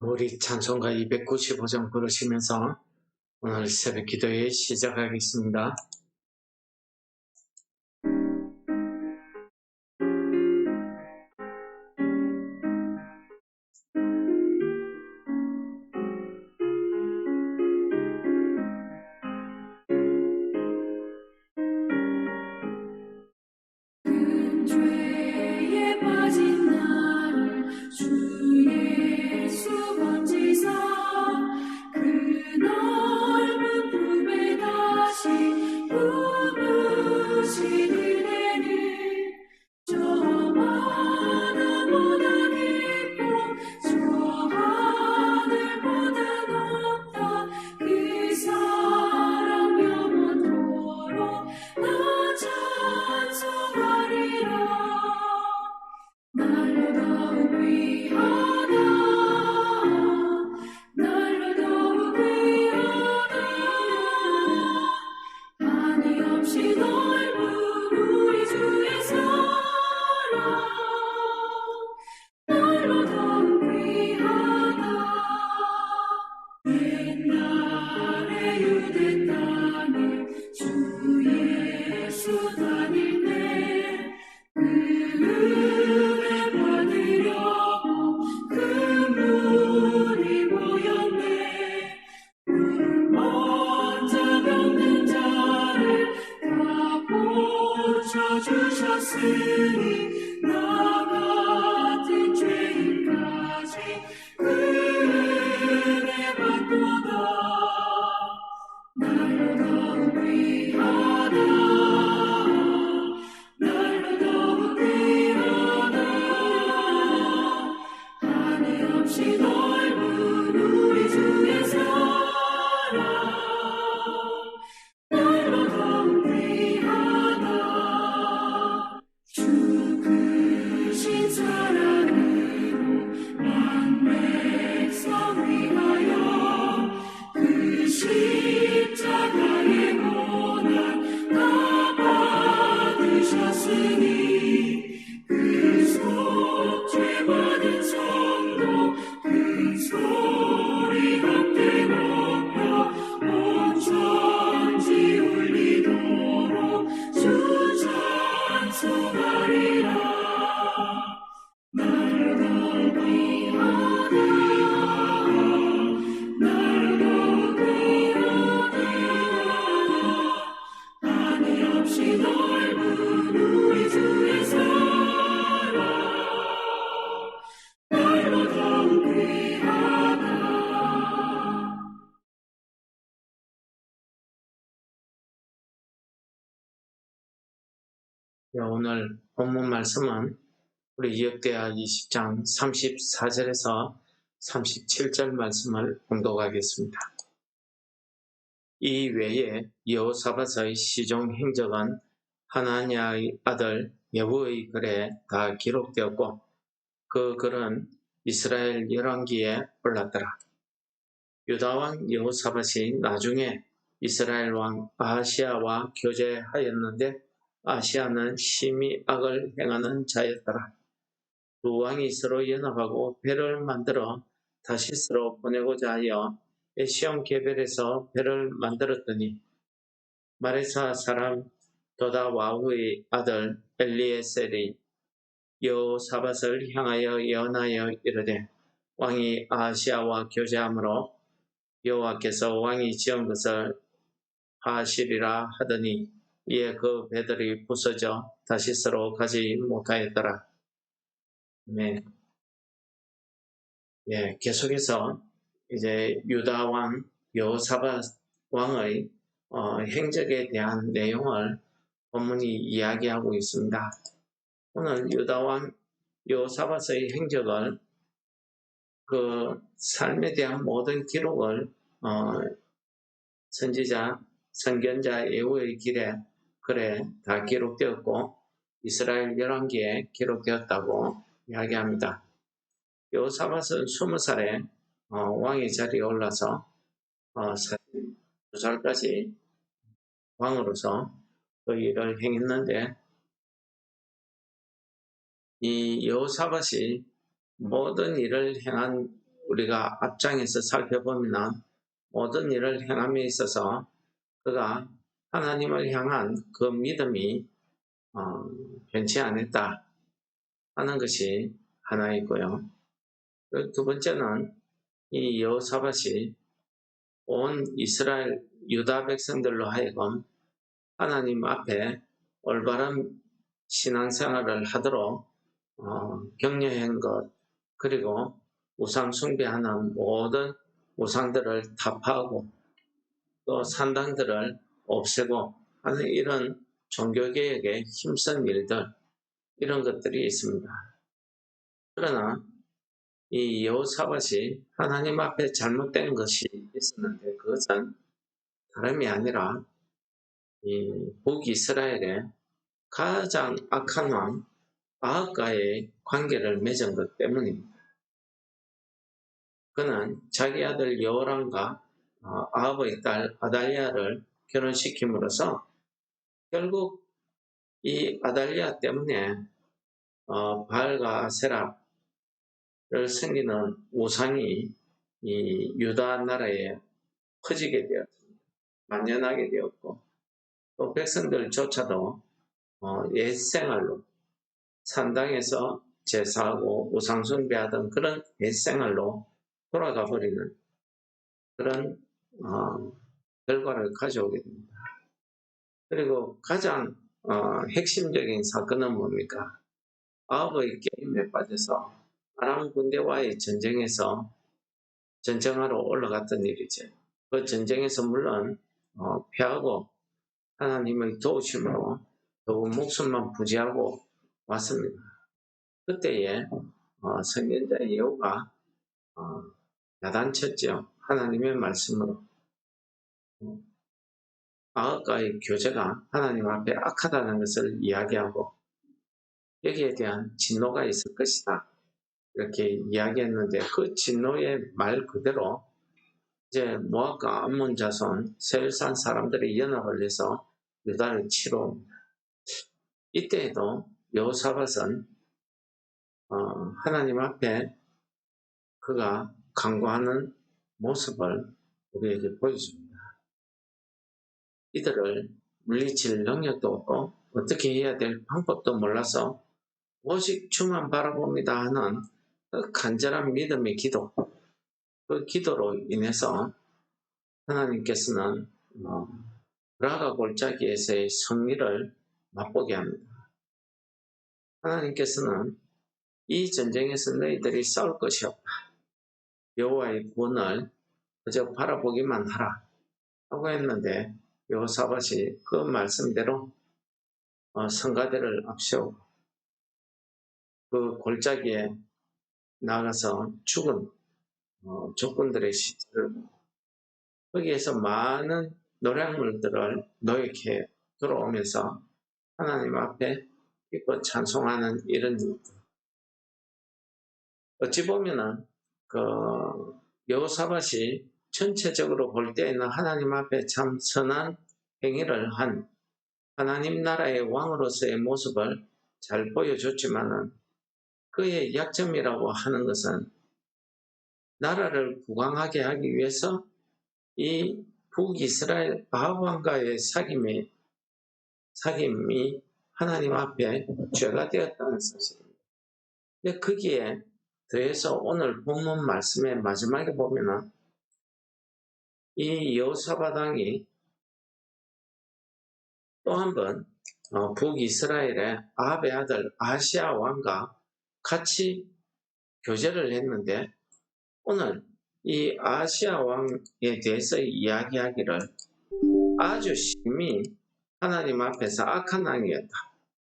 우리 찬송가 295장 부르시면서 오늘 새벽 기도회 시작하겠습니다. 고 오늘 본문 말씀은 우리 역대하 20장 34절에서 37절 말씀을 공독하겠습니다. 이 외에 여호사밧의 시종 행적은 하나냐의 아들 여부의 글에 다 기록되었고 그 글은 이스라엘 열왕기에 올랐더라. 유다 왕 여호사밧이 나중에 이스라엘 왕 아하시아와 교제하였는데 아시아는 심히 악을 행하는 자였더라. 두 왕이 서로 연합하고 배를 만들어 다시스로 보내고자 하여 에시온 게벨에서 배를 만들었더니 마레사 사람 도다 와후의 아들 엘리에셀이 여호사밧을 향하여 예언하여 이르되 왕이 아시아와 교제함으로 여호와께서 왕이 지은 것을 하시리라 하더니 이에 그 배들이 부서져 다시스로 가지 못하였더라. 네. 예, 계속해서 이제 유다 왕 여호사밧 왕의 어, 행적에 대한 내용을 본문이 이야기하고 있습니다. 오늘 유다 왕 여호사밧의 행적을 그 삶에 대한 모든 기록을 어, 선지자 선견자 예후의 길에 글에 다 기록되었고 이스라엘 열왕기에 기록되었다고 이야기합니다. 여호사밧은 20살에 어, 왕의 자리에 올라서 어, 42살까지 왕으로서 그 일을 행했는데 이 여호사밧이 모든 일을 행한 우리가 앞장에서 살펴보면 모든 일을 행함에 있어서 그가 하나님을 향한 그 믿음이 어, 변치 않았다 하는 것이 하나 있고요. 그두 번째는 이 여호사밧이 온 이스라엘 유다 백성들로 하여금 하나님 앞에 올바른 신앙생활을 하도록 어, 격려한 것 그리고 우상 숭배하는 모든 우상들을 타파하고 또 산당들을 없애고 하는 이런 종교개혁에 힘쓴 일들 이런 것들이 있습니다. 그러나 이 여호사밧이 하나님 앞에 잘못된 것이 있었는데 그것은 다름이 아니라 이 북이스라엘의 가장 악한 왕 아합과의 관계를 맺은 것 때문입니다. 그는 자기 아들 여호람과 어, 아합의 딸 아달리아를 결혼시킴으로써 결국 이 아달리아 때문에 어, 바알과 세랍을 섬기는 우상이 이 유다 나라에 퍼지게 되었습니다. 만연하게 되었고 또 백성들조차도 어, 옛 생활로 산당에서 제사하고 우상 숭배하던 그런 옛 생활로 돌아가 버리는 그런 어, 결과를 가져오게 됩니다. 그리고 가장 어, 핵심적인 사건은 뭡니까? 아합의 게임에 빠져서 아람 군대와의 전쟁에서 전쟁하러 올라갔던 일이죠. 그 전쟁에서 물론 어, 패하고 하나님의 도우심으로 더욱 목숨만 부지하고 왔습니다. 그때에 어, 선견자 예후가 어, 야단쳤죠. 하나님의 말씀으로 어, 아합과의 교제가 하나님 앞에 악하다는 것을 이야기하고 여기에 대한 진노가 있을 것이다. 이렇게 이야기했는데 그 진노의 말 그대로 이제 모압과 암몬 자손 세일산 사람들이 연합을 해서 유다를 치러 이때에도 여호사밧은 어, 하나님 앞에 그가 강구하는 모습을 우리에게 보여줍니다. 이들을 물리칠 능력도 없고 어떻게 해야 될 방법도 몰라서 오직 주만 바라봅니다 하는 그 간절한 믿음의 기도 그 기도로 인해서 하나님께서는 어, 브라가 골짜기에서의 승리를 맛보게 합니다. 하나님께서는 이 전쟁에서 너희들이 싸울 것이 없다. 여호와의 구원을 그저 바라보기만 하라 하고 했는데 여호사밧이 그 말씀대로 어, 성가대를 앞세우고 그 골짜기에 나가서 죽은 어, 적군들의 시체를 거기에서 많은 노량물들을 노획해 들어오면서 하나님 앞에 기뻐 찬송하는 이런. 어찌 보면은 그 여호사밧이 전체적으로 볼 때에는 하나님 앞에 참 선한 행위를 한 하나님 나라의 왕으로서의 모습을 잘 보여줬지만은 그의 약점이라고 하는 것은 나라를 부강하게 하기 위해서 이 북이스라엘 아합왕과의 사귐이 사귐이 하나님 앞에 죄가 되었다는 사실입니다. 근데 거기에 더해서 오늘 본문 말씀의 마지막에 보면은 이 여호사바당이 또 한번 어, 북이스라엘의 아합의 아들 아시아 왕과 같이 교제를 했는데 오늘 이 아시아 왕에 대해서 이야기하기를 아주 심히 하나님 앞에서 악한 왕이었다.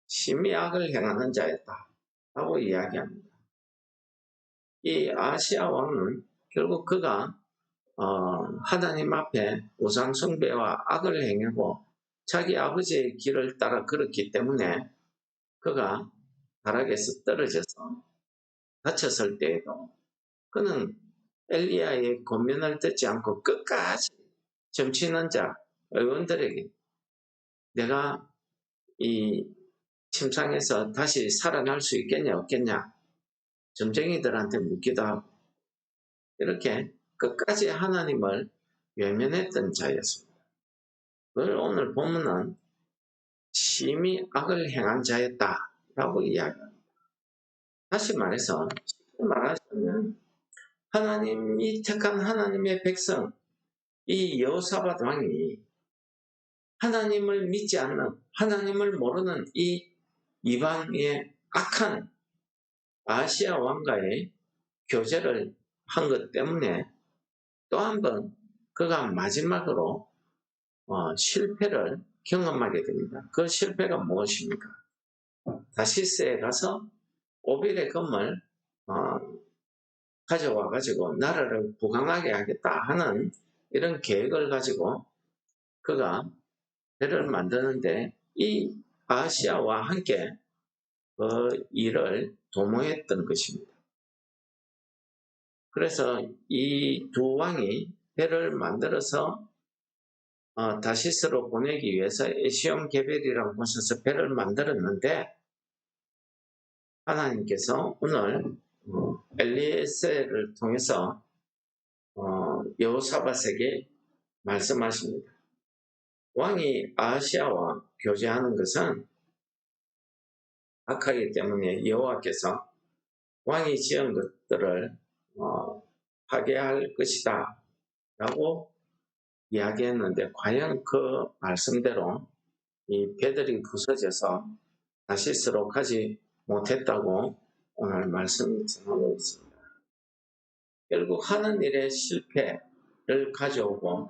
심히 악을 행하는 자였다. 라고 이야기합니다. 이 아시아 왕은 결국 그가 어, 하나님 앞에 우상 숭배와 악을 행하고 자기 아버지의 길을 따라 걸었기 때문에 그가 타락에서 떨어져서 다쳤을 때에도 그는 엘리야의 권면을 듣지 않고 끝까지 점치는 자 의원들에게 내가 이 침상에서 다시 살아날 수 있겠냐 없겠냐 점쟁이들한테 묻기도 하고 이렇게 끝까지 하나님을 외면했던 자였습니다. 그걸 오늘 본문은 심히 악을 행한 자였다라고 이야기합니다. 다시 말해서 쉽게 말하자면 하나님이 택한 하나님의 백성 이 여호사밧 왕이 하나님을 믿지 않는 하나님을 모르는 이 이방의 악한 아시아 왕과의 교제를 한 것 때문에 또 한 번 그가 마지막으로 어, 실패를 경험하게 됩니다. 그 실패가 무엇입니까? 다시스에 가서 오빌의 금을 어, 가져와 가지고 나라를 부강하게 하겠다 하는 이런 계획을 가지고 그가 배 를 만드는데 이 아시아와 함께 그 일을 도모했던 것입니다. 그래서 이 두 왕이 배를 만들어서 어, 다시스로 보내기 위해서 에시온 게벨이라는 곳에서 배를 만들었는데 하나님께서 오늘 어, 엘리에셀을 통해서 어, 여호사밧에게 말씀하십니다. 왕이 아시아와 교제하는 것은 악하기 때문에 여호와께서 왕이 지은 것들을 어, 파괴할 것이다 라고 이야기했는데 과연 그 말씀대로 이 배들이 부서져서 다시스로 가지 못했다고 오늘 말씀 전하고 있습니다. 결국 하는 일의 실패를 가져오고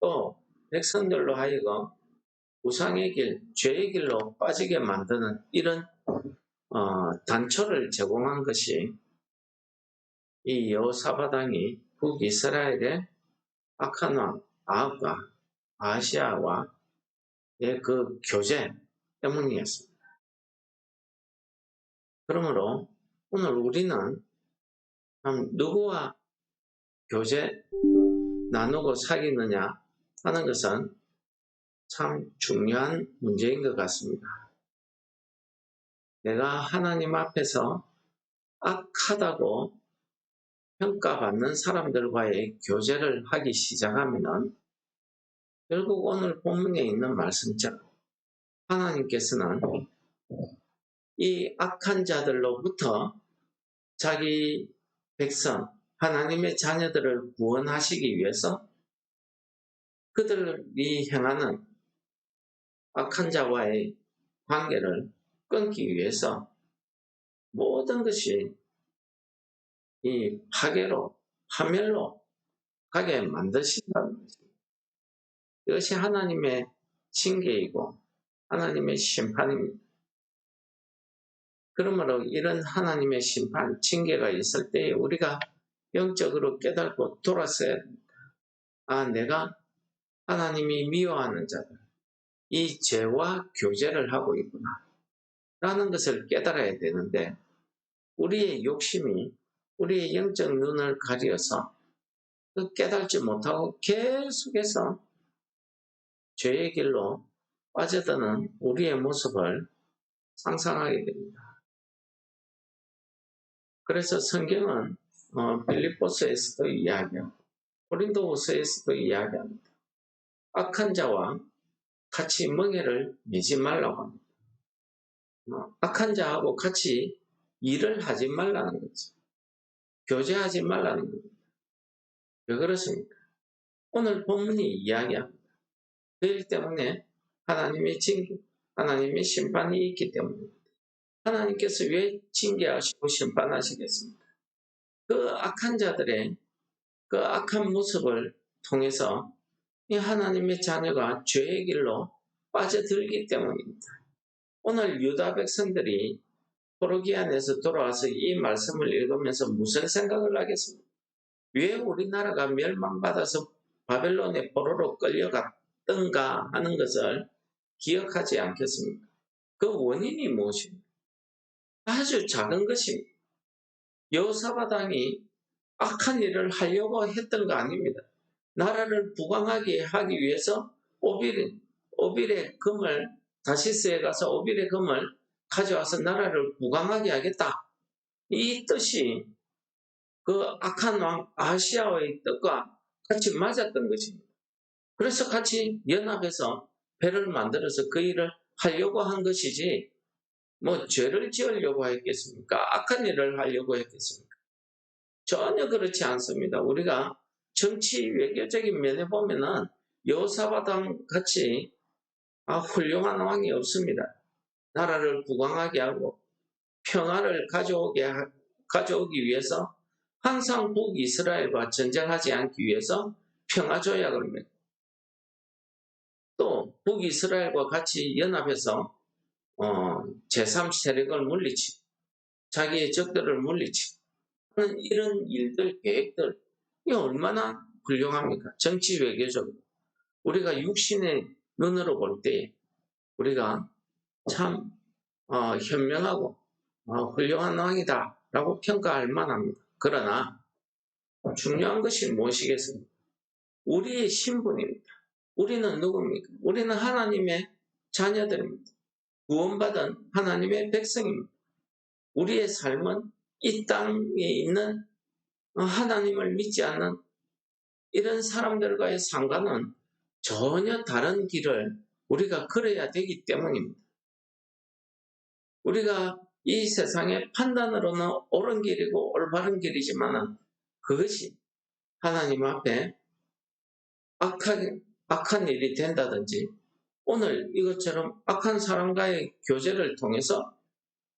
또 백성들로 하여금 우상의 길, 죄의 길로 빠지게 만드는 이런 어, 단초를 제공한 것이 이 여호사바당이 북이스라엘의 악한 왕 아합과 아시아와의 그 교제 때문이었습니다. 그러므로 오늘 우리는 참 누구와 교제 나누고 사귀느냐 하는 것은 참 중요한 문제인 것 같습니다. 내가 하나님 앞에서 악하다고 평가받는 사람들과의 교제를 하기 시작하면 결국 오늘 본문에 있는 말씀처럼 하나님께서는 이 악한 자들로부터 자기 백성, 하나님의 자녀들을 구원하시기 위해서 그들이 행하는 악한 자와의 관계를 끊기 위해서 모든 것이 이 파괴로, 파멸로 가게 만드신다는 것입니다. 이것이 하나님의 징계이고 하나님의 심판입니다. 그러므로 이런 하나님의 심판, 징계가 있을 때 우리가 영적으로 깨닫고 돌아서야 됩니다. 아, 내가 하나님이 미워하는 자들, 이 죄와 교제를 하고 있구나. 라는 것을 깨달아야 되는데, 우리의 욕심이 우리의 영적 눈을 가려서 그 깨달지 못하고 계속해서 죄의 길로 빠져드는 우리의 모습을 상상하게 됩니다. 그래서 성경은 어, 빌립보스에서도 이야기하고 고린도후서에서도 이야기합니다. 악한 자와 같이 멍해를 매지 말라고 합니다. 어, 악한 자하고 같이 일을 하지 말라는 거죠. 교제하지 말라는 겁니다. 왜 그렇습니까? 오늘 본문이 이야기합니다. 그일 때문에 하나님의 징계, 하나님의 심판이 있기 때문입니다. 하나님께서 왜 징계하시고 심판하시겠습니까? 그 악한 자들의 그 악한 모습을 통해서 이 하나님의 자녀가 죄의 길로 빠져들기 때문입니다. 오늘 유다 백성들이 포로기안에서 돌아와서 이 말씀을 읽으면서 무슨 생각을 하겠습니까? 왜 우리나라가 멸망받아서 바벨론의 포로로 끌려갔던가 하는 것을 기억하지 않겠습니까? 그 원인이 무엇입니까? 아주 작은 것입니다. 여호사바당이 악한 일을 하려고 했던 거 아닙니다. 나라를 부강하게 하기 위해서 오빌, 오빌의 금을 다시스에 가서 오빌의 금을 가져와서 나라를 부강하게 하겠다. 이 뜻이 그 악한 왕 아시아의 뜻과 같이 맞았던 것입니다. 그래서 같이 연합해서 배를 만들어서 그 일을 하려고 한 것이지 뭐 죄를 지으려고 했겠습니까? 악한 일을 하려고 했겠습니까? 전혀 그렇지 않습니다. 우리가 정치 외교적인 면에 보면은 여사바당 같이 아, 훌륭한 왕이 없습니다. 나라를 부강하게 하고 평화를 가져오게 하- 가져오기 위해서 항상 북이스라엘과 전쟁하지 않기 위해서 평화 조약을 맺고 또 북이스라엘과 같이 연합해서 어, 제3세력을 물리치고 자기의 적들을 물리치고 하는 이런 일들 계획들 이게 얼마나 훌륭합니까? 정치 외교적으로 우리가 육신의 눈으로 볼 때 우리가 참 어, 현명하고 어, 훌륭한 왕이다 라고 평가할 만합니다. 그러나 중요한 것이 무엇이겠습니까? 우리의 신분입니다. 우리는 누굽니까? 우리는 하나님의 자녀들입니다. 구원받은 하나님의 백성입니다. 우리의 삶은 이 땅에 있는 어, 하나님을 믿지 않는 이런 사람들과의 상관은 전혀 다른 길을 우리가 걸어야 되기 때문입니다. 우리가 이 세상의 판단으로는 옳은 길이고 올바른 길이지만 그것이 하나님 앞에 악한, 악한 일이 된다든지 오늘 이것처럼 악한 사람과의 교제를 통해서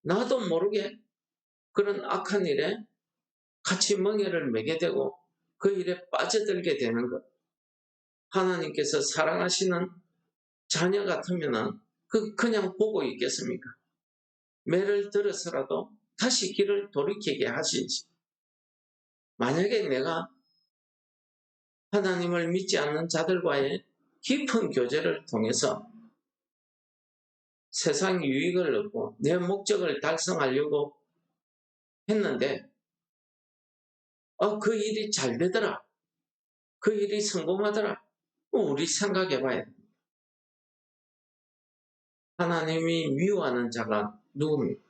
나도 모르게 그런 악한 일에 같이 멍해를 매게 되고 그 일에 빠져들게 되는 것. 하나님께서 사랑하시는 자녀 같으면은 그 그냥 보고 있겠습니까? 매를 들어서라도 다시 길을 돌이키게 하시지. 만약에 내가 하나님을 믿지 않는 자들과의 깊은 교제를 통해서 세상 유익을 얻고 내 목적을 달성하려고 했는데, 어, 그 일이 잘 되더라. 그 일이 성공하더라. 어, 우리 생각해 봐야 돼. 하나님이 미워하는 자가 누굽니까?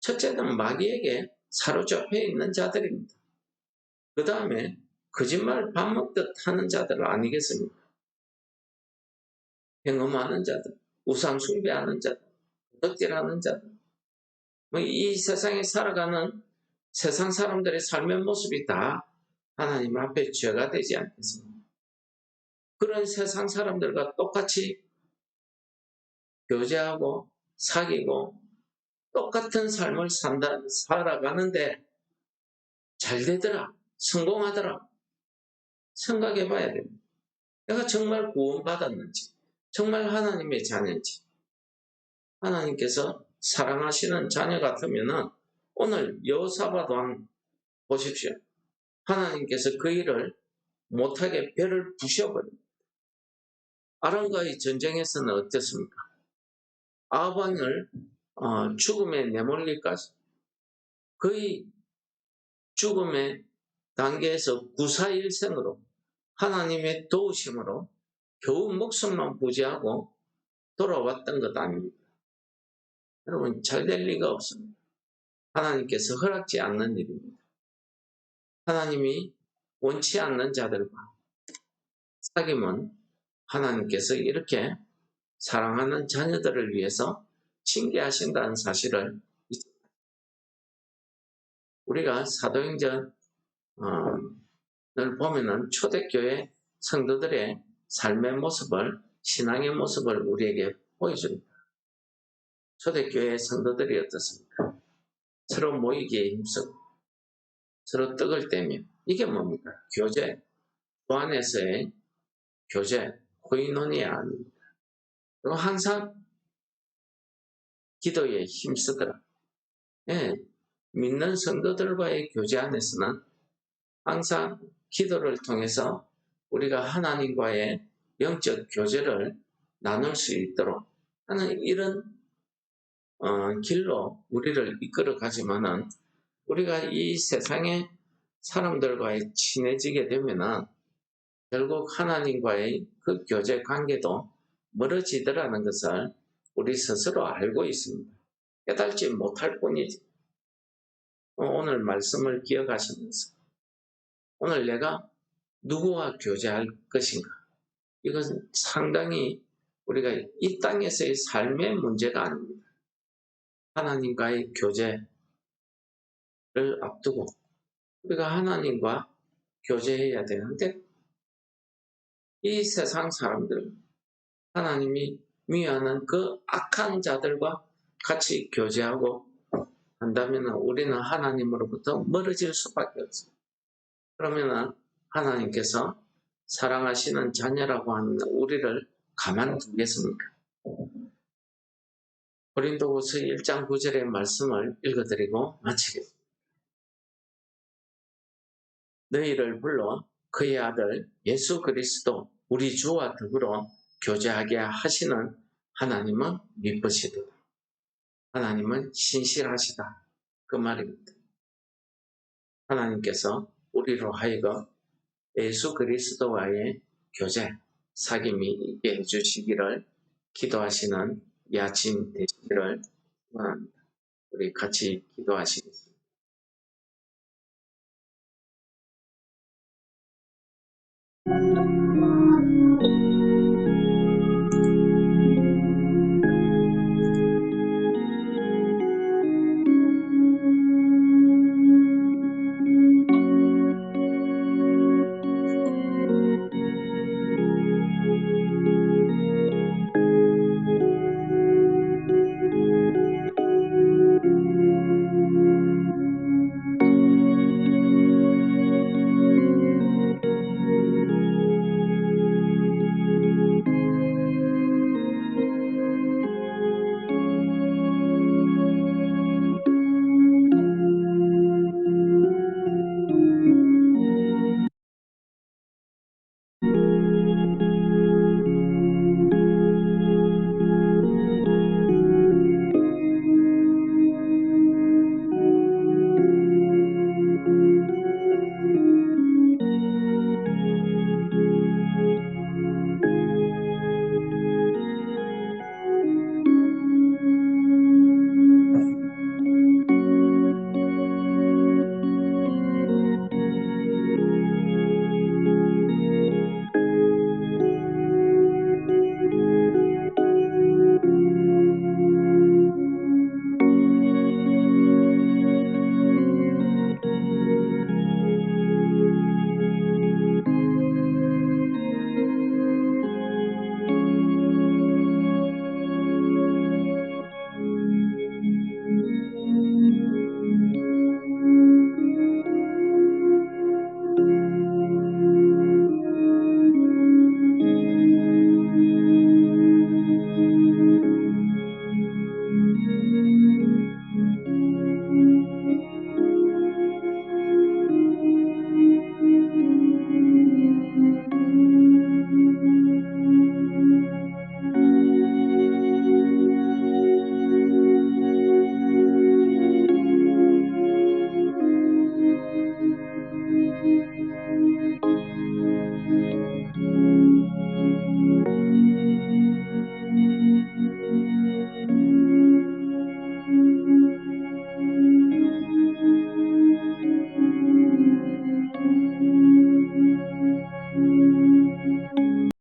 첫째는 마귀에게 사로잡혀 있는 자들입니다. 그 다음에 거짓말 밥 먹듯 하는 자들 아니겠습니까? 행음하는 자들, 우상 숭배하는 자들, 덕질하는 자들. 뭐 이 세상에 살아가는 세상 사람들의 삶의 모습이 다 하나님 앞에 죄가 되지 않겠습니까? 그런 세상 사람들과 똑같이 교제하고 사귀고 똑같은 삶을 산다, 살아가는데 잘 되더라, 성공하더라. 생각해 봐야 됩니다. 내가 정말 구원받았는지, 정말 하나님의 자녀인지, 하나님께서 사랑하시는 자녀 같으면은 오늘 여호사밧 왕 보십시오. 하나님께서 그 일을 못하게 배를 부셔버립니다. 아람과의 전쟁에서는 어땠습니까? 아방을 어, 죽음에 내몰리까지 거의 죽음의 단계에서 구사일생으로 하나님의 도우심으로 겨우 목숨만 부지하고 돌아왔던 것 아닙니까? 여러분 잘 될 리가 없습니다. 하나님께서 허락지 않는 일입니다. 하나님이 원치 않는 자들과 사귐은 하나님께서 이렇게 사랑하는 자녀들을 위해서 징계하신다는 사실을 잊- 우리가 사도행전을 보면은 초대교회 성도들의 삶의 모습을 신앙의 모습을 우리에게 보여줍니다. 초대교회 성도들이 어떻습니까? 서로 모이기에 힘쓰고 서로 떡을 떼며 이게 뭡니까? 교제, 그 안에서의 교제, 코이노니아 아닙니다. 그리고 항상 기도에 힘쓰더라. 예, 믿는 성도들과의 교제 안에서는 항상 기도를 통해서 우리가 하나님과의 영적 교제를 나눌 수 있도록 하는 이런 어, 길로 우리를 이끌어 가지만은 우리가 이 세상의 사람들과의 친해지게 되면은 결국 하나님과의 그 교제 관계도 멀어지더라는 것을 우리 스스로 알고 있습니다. 깨달지 못할 뿐이지. 어, 오늘 말씀을 기억하시면서 오늘 내가 누구와 교제할 것인가? 이것은 상당히 우리가 이 땅에서의 삶의 문제가 아닙니다. 하나님과의 교제를 앞두고 우리가 하나님과 교제해야 되는데 이 세상 사람들 하나님이 미워하는 그 악한 자들과 같이 교제하고 한다면 우리는 하나님으로부터 멀어질 수밖에 없어요. 그러면은 하나님께서 사랑하시는 자녀라고 하는 우리를 가만두겠습니까? 고린도후서 1장 9절의 말씀을 읽어드리고 마치겠습니다. 너희를 불러 그의 아들 예수 그리스도 우리 주와 더불어 교제하게 하시는 하나님은 미쁘시도다. 하나님은 신실하시다. 그 말입니다. 하나님께서 우리로 하여금 예수 그리스도와의 교제, 사귐이 있게 해주시기를 기도하시는 이 아침 되시기를 원합니다. 우리 같이 기도하시겠습니다.